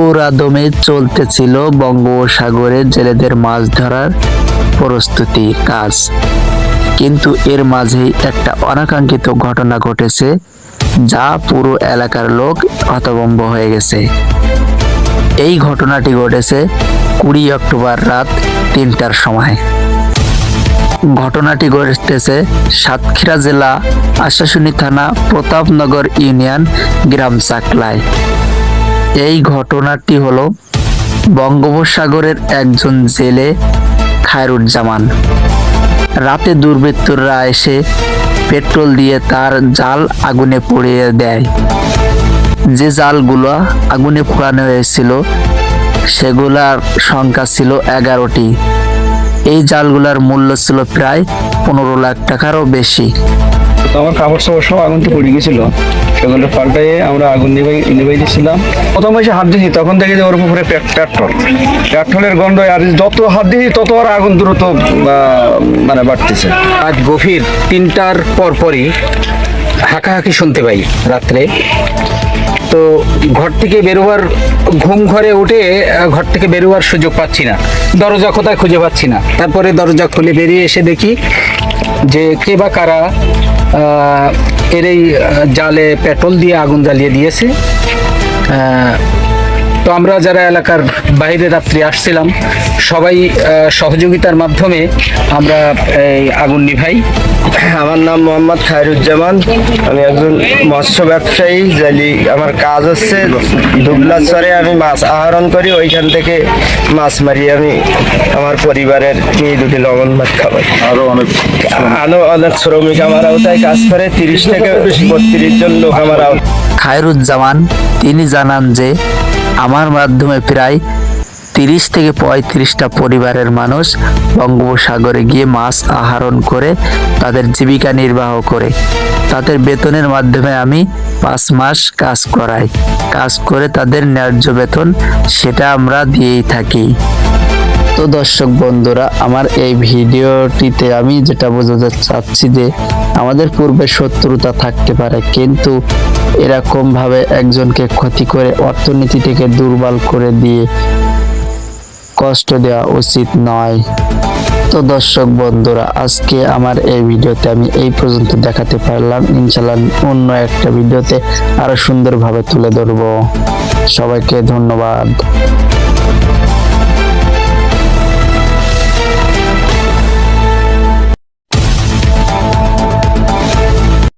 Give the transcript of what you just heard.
পুরাদমে চলতেছিল বঙ্গোপসাগরে জেলেদের মাছ ধরার প্রস্তুতি কাজ। কিন্তু এর মাঝেই একটা অনাকাঙ্ক্ষিত ঘটনা ঘটেছে, যা পুরো এলাকার লোক হতভম্ব হয়ে গেছে। এই ঘটনাটি ঘটেছে কুড়ি অক্টোবর রাত তিনটার সময়। ঘটনাটি ঘটেছে সাতক্ষীরা জেলা আশাশুনি থানা প্রতাপনগর ইউনিয়ন গ্রাম চাকলায়। এই ঘটনাটি হলো বঙ্গোপসাগরের একজন জেলে খায়রুজ্জামান। রাতে দুর্বৃত্তরা এসে পেট্রোল দিয়ে তার জাল আগুনে পুড়িয়ে দেয়। যে জালগুলো আগুনে পোড়ানো হয়েছিল, সেগুলার সংখ্যা ছিল এগারোটি। এই জালগুলার মূল্য ছিল প্রায় পনেরো লাখ টাকারও বেশি। তো আমার কাপড় চাপড় সব আগুন তো পড়ে গেছিল। সেগুলো পাল্টাইয়ে আমরা আগুন নিভাই নিভাই দিয়েছিলাম প্রথম এসে হাত দিয়েছি তখন দেখি যে ওর উপরে পেট্রোল পেট্রোলের গন্ধ আর যত হাত দিয়েছি তত আর আগুন দ্রুত মানে বাড়তেছে। আজ গভীর তিনটার পর পরই হাঁকাহাঁকি শুনতে পাই রাত্রে। তো ঘর থেকে বেরোবার ঘুম ঘরে উঠে ঘর থেকে বেরোবার সুযোগ পাচ্ছি না। দরজা কোথায় খুঁজে পাচ্ছি না। তারপরে দরজা খুলে বেরিয়ে এসে দেখি যে কে বা কারা এর এই জালে পেট্রোল দিয়ে আগুন জ্বালিয়ে দিয়েছে। তো আমরা যারা এলাকার বাইরে রাত্রে আসছিলাম সবাই সহযোগিতার মাধ্যমে আমরা এই আগুন নিভাই। আমার নাম মোহাম্মদ খায়রুজ্জামান। আমি একজন মৎস্য ব্যবসায়ী জালি আমার কাজ হচ্ছে দুবলাচরে আমি মাছ আহরণ করি ওইখান থেকে মাছ মারি। আমি আমার পরিবারের মেয়ে দুটি লবণ ভাত খাবার আরও অনেক আরও অনেক শ্রমিক আমার আওতায় কাজ করে তিরিশ থেকে বত্রিশ জন লোক আমার আওতায়। খায়রুজ্জামান তিনি জানান যে আমার মাধ্যমে প্রায় তিরিশ থেকে পঁয়ত্রিশটা পরিবারের মানুষ বঙ্গোপসাগরে গিয়ে মাছ আহরণ করে তাদের জীবিকা নির্বাহ করে। তাদের বেতনের মাধ্যমে আমি পাঁচ মাস কাজ করাই। কাজ করে তাদের ন্যায্য বেতন সেটা আমরা দিয়েই থাকি। তো দর্শক বন্ধুরা, আমার এই ভিডিওটিতে আমি যেটা বোঝাতে চাচ্ছি যে আমাদের পূর্বে শত্রুতা থাকতে পারে, কিন্তু এরকম ভাবে একজনকে ক্ষতি করে অর্থনীতি থেকে দুর্বল করে দিয়ে কষ্ট দেওয়া উচিত নয়। তো দর্শক বন্ধুরা, আজকে আমার এই ভিডিওতে আমি এই পর্যন্ত দেখাতে পারলাম। ইনশাল্লাহ অন্য একটা ভিডিওতে আরও সুন্দরভাবে তুলে ধরবো। সবাইকে ধন্যবাদ।